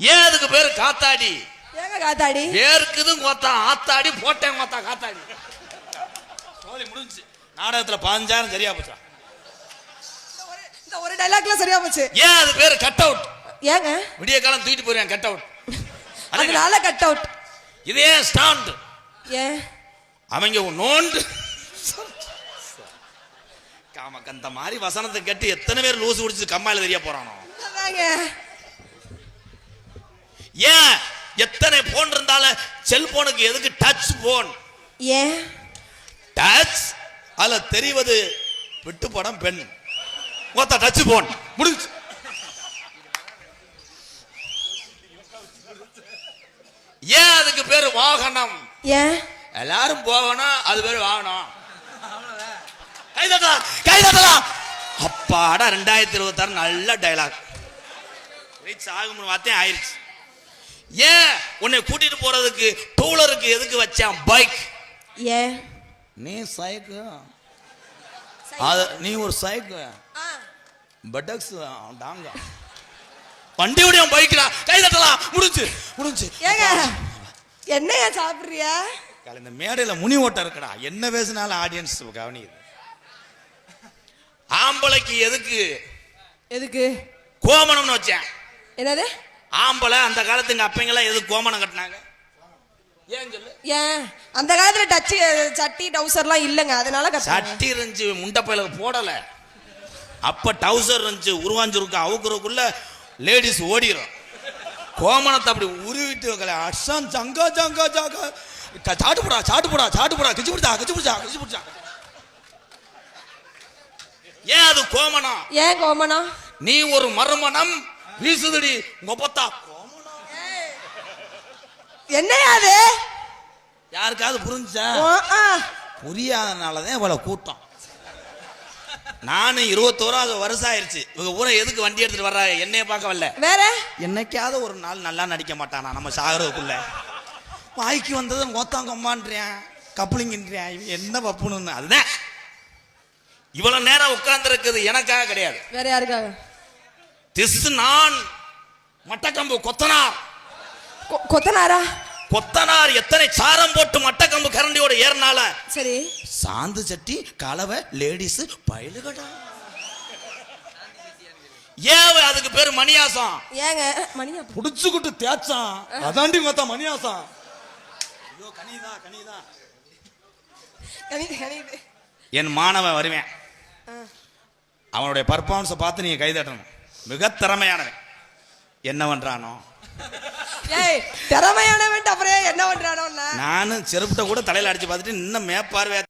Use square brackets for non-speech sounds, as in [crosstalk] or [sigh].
ஏன் அதுக்கு பேரு காத்தாடி? ஏங்க காத்தாடி? வேர்க்குதும் கோத்தான் ஆத்தாடி போட்டேன் கோத்தா காத்தாடி. சோழி முடிஞ்சு நாடகத்துல பாஞ்சாயிரம் சரியா போச்சா? இந்த ஒரு டைலாக்ல சரியா போச்சு. ஏன் அது பேரு கட் அவுட் ஏங்க? விடிய காலம் தூக்கிட்டு போயிருவேன் கட் அவுட் [laughs] அதனால கட் அவுட் இதே ஸ்டாண்ட் ஏன்? அவங்க நோண்டு காமக்கு அந்த மாதிரி வசனத்தை கேட்டு எத்தனை பேர் லூசு குடிச்சு கம்மாயில தெரிய போறானோ அதாங்க ஏன் எத்தனை போன் இருந்தாலும் செல்போனுக்கு எதுக்கு டச் போன் ஏன்? டச் அதுல தெரிவது விட்டு படம் பெண். மொத்த டச் போன் முடிஞ்சு ஏன் அதுக்கு பேரு வாகனம்? ஏன்? எல்லாரும் போகணும் அது பேர் வாகனம். கை தட்டலாம் கை தட்டலாம். அப்பாடா ரெண்டாயிரத்தி இருபத்தாறு நல்ல டைலாக் ரீச் ஆகும்னு பார்த்தேன் ஆயிருச்சு. ஏன் உன்னை கூட்டிட்டு போறதுக்கு டூலருக்கு எதுக்கு வச்சான்? பைக். ஏன்? நீ சைக்கு. அது நீ ஒரு சைக்கு. பட்டக்ஸ் டாங்க. வண்டியுடைய பைக்டா கை தட்டலாம். முடிஞ்சு முடிஞ்சு. ஏங்க என்னையா சாப்பிடுறியா? காலை இந்த மேடையில முனி ஓட்டம் இருக்குடா. என்ன பேசினாலும் ஆடியன்ஸ் கவனிக்குது. ஆம்பளைக்கு எதுக்கு? எதுக்கு? கோமணம்னு வச்சேன். என்னது? ஆம்பளை அந்த காலத்து எங்க அப்பங்கெல்லாம் எதுக்கு கோமணம் கட்டினாங்க? ஏன் சொல்லு? ஏன்? அந்த காலத்துல டச்சு சட்டி டவுசர்லாம் இல்லைங்க. அதனால சட்டி இருந்துச்சு முண்டை பயில போடல. அப்ப டவுசர் இருந்துச்சு உருவாஞ்சிருக்க அவுக்குறதுக்குள்ள லேடிஸ் ஓடிரும். கோமணத்தை அப்படி உருவிட்டு வைக்கல. அஷம் ஜங்கா ஜங்கா ஜங்கா. க- சாட்டு போடா சாட்டு போடா சாட்டு போடா. கிச்சு பிடிச்சா கிச்சு பிடிச்சா கிச்சு பிடிச்சா. ஏன் அது கோமணம்? ஏன் கோமணம்? நீ ஒரு மறுமணம் வீசுதடி முப்பத்தா என்னையா அது? யாருக்காவது புரிஞ்சா. புரியாதனாலதான் இவ்வளவு கூட்டம் நானும் இருபத்தோராவது வருஷம் ஆயிருச்சு இவங்க ஊரை எதுக்கு வண்டி எடுத்துட்டு வர்றாங்க? என்னைய பார்க்க வரல. வேற? என்னைக்காவது ஒரு நாள் நல்லா நடிக்க மாட்டானா நம்ம சாகிறதுக்குள்ள வாய்க்கு வந்தது கோத்தாங்கம்மான்றேன் கப்ளிங்கன்றேன் இவன் என்ன பப்புன்னு அதுதான். இவ்வளவு நேரம் உட்கார்ந்து இருக்குது எனக்காக கிடையாது. வேற யாருக்காக? திஸ் நான் மட்டக்கம்பு கொத்தனார். கொத்தனாரா? கொத்தனார் எத்தனை சாரம் போட்டு மட்டக்கம்பு கரண்டியோட ஏறினால? சரி. சாந்து சட்டி கலவை லேடிஸ் பயலுகடா. ஏன் அதுக்கு பேரு மணியாசம். ஏங்க மணியா புடிச்சுக்கிட்டு தேய்ச்சான். அதாண்டி மொத்த மணியாசம். ஐயோ கனிதா கனிதா. என் மாணவன் வருவேன். அவனுடைய பர்ஃபார்மன்ஸை பார்த்து நீங்க கைதட்டணும். மிக திறமையானவன் என்ன பண்றானோ? திறமையானவன் அப்புறம் என்ன பண்றானோ நானும் செருப்புட்ட கூட தலையில அடிச்சு பார்த்துட்டு இன்னும் மேப்பார்வையா